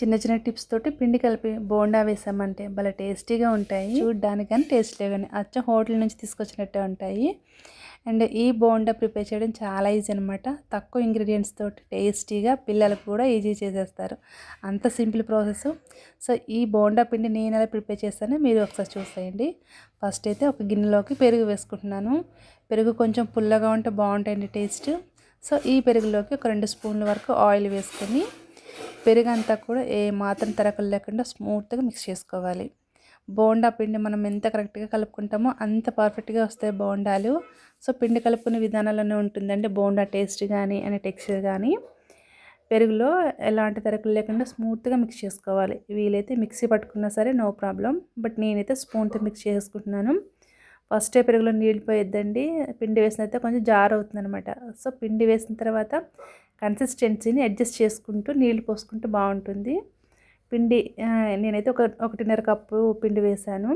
చిన్న చిన్న టిప్స్ తోటి పిండి కలిపి బోండా వేసామంటే భలే టేస్టీగా ఉంటాయి. చూడ్డానికి కానీ టేస్టీగా కానీ అచ్చం హోటల్ నుంచి తీసుకొచ్చినట్టే ఉంటాయి. అండ్ ఈ బోండా ప్రిపేర్ చేయడం చాలా ఈజీ అనమాట తక్కువ ఇంగ్రీడియంట్స్ తోటి టేస్టీగా పిల్లలకు కూడా ఈజీ చేసేస్తారు. అంత సింపుల్ ప్రాసెస్. సో ఈ బోండా పిండి నేను ఎలా ప్రిపేర్ చేస్తానో మీరు ఒకసారి చూసేయండి. ఫస్ట్ అయితే ఒక గిన్నెలోకి పెరుగు వేసుకుంటున్నాను. పెరుగు కొంచెం పుల్లగా ఉంటే బాగుంటాయండి టేస్ట్. సో ఈ పెరుగులోకి ఒక రెండు స్పూన్ల వరకు ఆయిల్ వేసుకొని పెరుగంతా కూడా ఏ మాత్రం తరకలు లేకుండా స్మూత్గా మిక్స్ చేసుకోవాలి. బోండా పిండి మనం ఎంత కరెక్ట్గా కలుపుకుంటామో అంత పర్ఫెక్ట్గా వస్తాయి బోండాలు. సో పిండి కలుపుకునే విధానాలనే ఉంటుందండి. బోండా టేస్ట్ కానీ అనే టెక్స్చర్ కానీ పెరుగులో ఎలాంటి తరకులు లేకుండా స్మూత్గా మిక్స్ చేసుకోవాలి. వీలైతే మిక్సీ పట్టుకున్నా సరే నో ప్రాబ్లం బట్ నేనైతే స్పూన్తో మిక్స్ చేసుకుంటున్నాను. ఫస్టే పెరుగులో నీళ్ళు పోయొద్దండి. పిండి వేసిన తర్వాత కొంచెం జార్ అవుతుంది అనమాట సో పిండి వేసిన తర్వాత కన్సిస్టెన్సీని అడ్జస్ట్ చేసుకుంటూ నీళ్ళు పోసుకుంటూ బాగుంటుంది. పిండి నేనైతే ఒక ఒకటిన్నర కప్పు పిండి వేశాను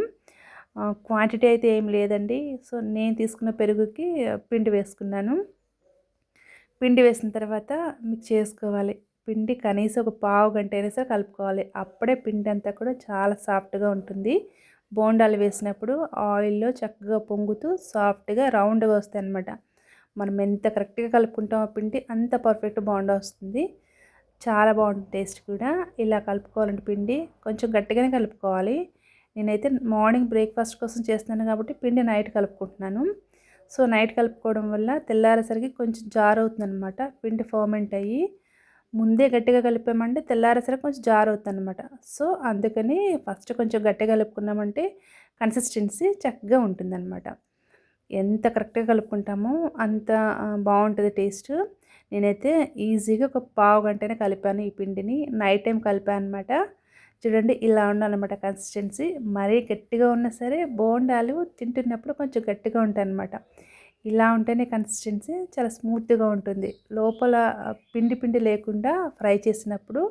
క్వాంటిటీ అయితే ఏం లేదండి. సో నేను తీసుకున్న పెరుగుకి పిండి వేసుకున్నాను. పిండి వేసిన తర్వాత మిక్స్ చేసుకోవాలి. పిండి కనీసం ఒక పావు గంట అయినా సరే కలుపుకోవాలి. అప్పుడే పిండి అంతా కూడా చాలా సాఫ్ట్గా ఉంటుంది. బోండాలు వేసినప్పుడు ఆయిల్లో చక్కగా పొంగుతూ సాఫ్ట్గా రౌండ్గా వస్తాయి అన్నమాట మనం ఎంత కరెక్ట్గా కలుపుకుంటామో పిండి అంత పర్ఫెక్ట్ బోండా వస్తుంది. చాలా బాగుంటుంది టేస్ట్ కూడా. ఇలా కలుపుకోవాలంటే పిండి కొంచెం గట్టిగానే కలుపుకోవాలి. నేనైతే మార్నింగ్ బ్రేక్ఫాస్ట్ కోసం చేస్తున్నాను కాబట్టి పిండి నైట్ కలుపుకుంటున్నాను. సో నైట్ కలుపుకోవడం వల్ల తెల్లారేసరికి కొంచెం జార్ అనమాట పిండి ఫర్మెంట్ అయ్యి ముందే గట్టిగా కలిపామంటే తెల్లారేసరికి కొంచెం జార్ అవుతుంది అనమాట సో అందుకని ఫస్ట్ కొంచెం గట్టిగా కలుపుకున్నామంటే కన్సిస్టెన్సీ చక్కగా ఉంటుందన్నమాట. ఎంత కరెక్ట్గా కలుపుకుంటామో అంత బాగుంటుంది టేస్ట్. నేనైతే ఈజీగా ఒక పావు గంటనే కలిపాను ఈ పిండిని. నైట్ టైం కలిపాను అనమాట చూడండి ఇలా ఉండాలన్నమాట కన్సిస్టెన్సీ. మరీ గట్టిగా ఉన్నా సరే బోండాలు తింటున్నప్పుడు కొంచెం గట్టిగా ఉంటాయి అనమాట ఇలా ఉంటేనే కన్సిస్టెన్సీ చాలా స్మూత్గా ఉంటుంది. లోపల పిండి పిండి లేకుండా ఫ్రై చేసినప్పుడు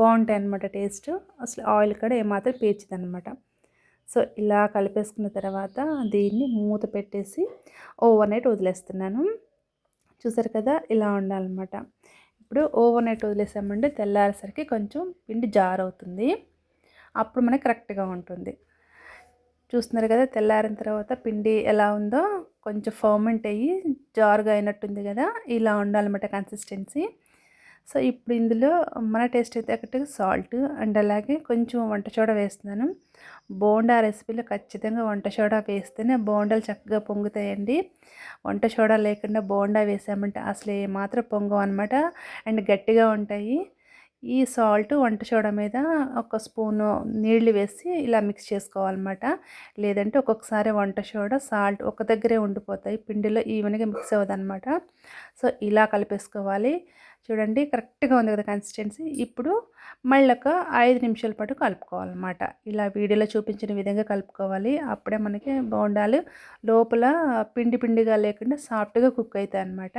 బాగుంటాయి అన్నమాట టేస్ట్. అసలు ఆయిల్ కూడా ఏమాత్రం పీల్చదు అనమాట సో ఇలా కలిపేసుకున్న తర్వాత దీన్ని మూత పెట్టేసి ఓవర్ నైట్ వదిలేస్తున్నాను. చూసారు కదా ఇలా ఉండాలన్నమాట. ఇప్పుడు ఓవర్ నైట్ వదిలేసామంటే తెల్లారేసరికి కొంచెం పిండి జార్ అవుతుంది అప్పుడు మనకి కరెక్ట్గా ఉంటుంది. చూస్తున్నారు కదా తెల్లారిన తర్వాత పిండి ఎలా ఉందో కొంచెం ఫర్మెంట్ అయ్యి జారుగా అయినట్టుంది కదా ఇలా ఉండాలన్నమాట కన్సిస్టెన్సీ. సో ఇప్పుడు ఇందులో మన టేస్ట్ అయితే ఒకటి సాల్ట్ అండ్ అలాగే కొంచెం వంట చోడ వేస్తున్నాను. బోండా రెసిపీలో ఖచ్చితంగా వంట సోడా వేస్తేనే బోండాలు చక్కగా పొంగుతాయండి. వంట సోడా లేకుండా బోండా వేసామంటే అసలు ఏమాత్రం పొంగవు అనమాట అండ్ గట్టిగా ఉంటాయి. ఈ సాల్ట్ వంట సోడా మీద ఒక స్పూను నీళ్ళు వేసి ఇలా మిక్స్ చేసుకోవాలన్నమాట. లేదంటే ఒక్కొక్కసారి వంట సోడా సాల్ట్ ఒక దగ్గరే ఉండిపోతాయి. పిండిలో ఈవెన్గా మిక్స్ అవ్వదన్నమాట. సో ఇలా కలిపేసుకోవాలి. చూడండి కరెక్ట్గా ఉంది కదా కన్సిస్టెన్సీ. ఇప్పుడు మళ్ళీ ఒక ఐదు నిమిషాల పాటు కలుపుకోవాలన్నమాట. ఇలా వీడియోలో చూపించిన విధంగా కలుపుకోవాలి. అప్పుడే మనకి బోండాలు లోపల పిండి పిండిగా లేకుండా సాఫ్ట్గా కుక్ అవుతాయి అనమాట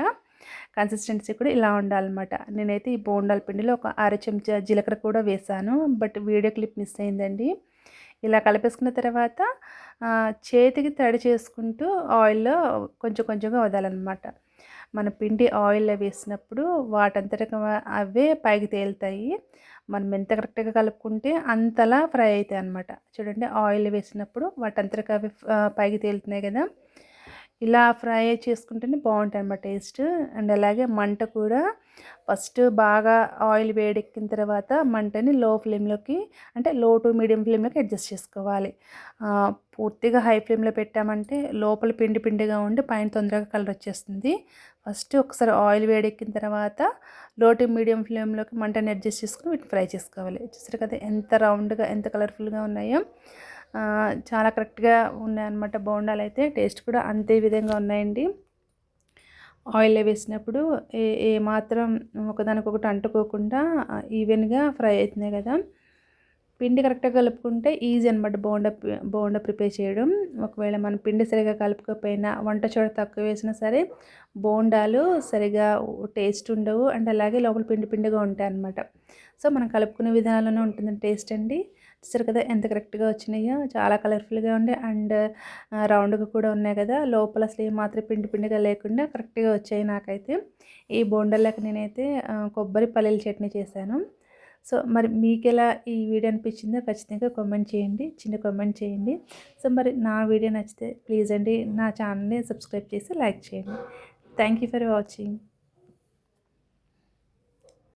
కన్సిస్టెన్సీ కూడా ఇలా ఉండాలన్నమాట. నేనైతే ఈ బోండాల పిండిలో ఒక అర చెంచా జీలకర్ర కూడా వేసాను. బట్ వీడియో క్లిప్ మిస్ అయిందండి. ఇలా కలిపేసుకున్న తర్వాత చేతికి తడి చేసుకుంటూ ఆయిల్లో కొంచెం కొంచెంగా వదాలన్నమాట మన పిండి ఆయిల్లో వేసినప్పుడు వాటంతటా అవే పైకి తేలుతాయి. మనం ఎంత కరెక్ట్గా కలుపుకుంటే అంతలా ఫ్రై అవుతాయి అనమాట చూడండి ఆయిల్ వేసినప్పుడు వాటంతటా అవి పైకి తేలుతున్నాయి కదా. ఇలా ఫ్రై చేసుకుంటేనే బాగుంటాయి అన్నమాట టేస్ట్. అండ్ అలాగే మంట కూడా ఫస్ట్ బాగా ఆయిల్ వేడెక్కిన తర్వాత మంటని లో ఫ్లేమ్లోకి అంటే లో టు మీడియం ఫ్లేమ్లోకి అడ్జస్ట్ చేసుకోవాలి. పూర్తిగా హై ఫ్లేమ్లో పెట్టామంటే లోపల పిండి పిండిగా ఉండి పైన తొందరగా కలర్ వచ్చేస్తుంది. ఫస్ట్ ఒకసారి ఆయిల్ వేడెక్కిన తర్వాత లో టు మీడియం ఫ్లేమ్లోకి మంటని అడ్జస్ట్ చేసుకుని వీటిని ఫ్రై చేసుకోవాలి. చూసారు కదా ఎంత రౌండ్గా ఎంత కలర్ఫుల్గా ఉన్నాయో. చాలా కరెక్ట్గా ఉన్నాయన్నమాట బోండాలు అయితే. టేస్ట్ కూడా అంతే విధంగా ఉన్నాయండి. ఆయిల్ వేసినప్పుడు ఏ ఏ మాత్రం ఒకదానికొకటి అంటుకోకుండా ఈవెన్గా ఫ్రై అవుతున్నాయి కదా. పిండి కరెక్ట్గా కలుపుకుంటే ఈజీ అనమాట బోండా బోండా ప్రిపేర్ చేయడం. ఒకవేళ మనం పిండి సరిగా కలుపుకపోయినా వంట చోట తక్కువ వేసినా సరే బోండాలు సరిగా టేస్ట్ ఉండవు. అండ్ అలాగే లోపల పిండి పిండిగా ఉంటాయి అనమాట సో మనం కలుపుకునే విధానంలోనే ఉంటుంది టేస్ట్ అండి. చూసారు కదా ఎంత కరెక్ట్గా వచ్చినాయో. చాలా కలర్ఫుల్గా ఉండే అండ్ రౌండ్గా కూడా ఉన్నాయి కదా. లోపల అసలు మాత్రం పిండి పిండిగా లేకుండా కరెక్ట్గా వచ్చాయి నాకైతే. ఈ బోండల్లోకి నేనైతే కొబ్బరి పల్లీల చట్నీ చేశాను. సో మరి మీకు ఎలా ఈ వీడియో అనిపించిందో ఖచ్చితంగా కామెంట్ చేయండి చిన్న కామెంట్ చేయండి. సో మరి నా వీడియో నచ్చితే ప్లీజ్ అండి నా ఛానల్ని సబ్స్క్రైబ్ చేసి లైక్ చేయండి. Thank you for watching.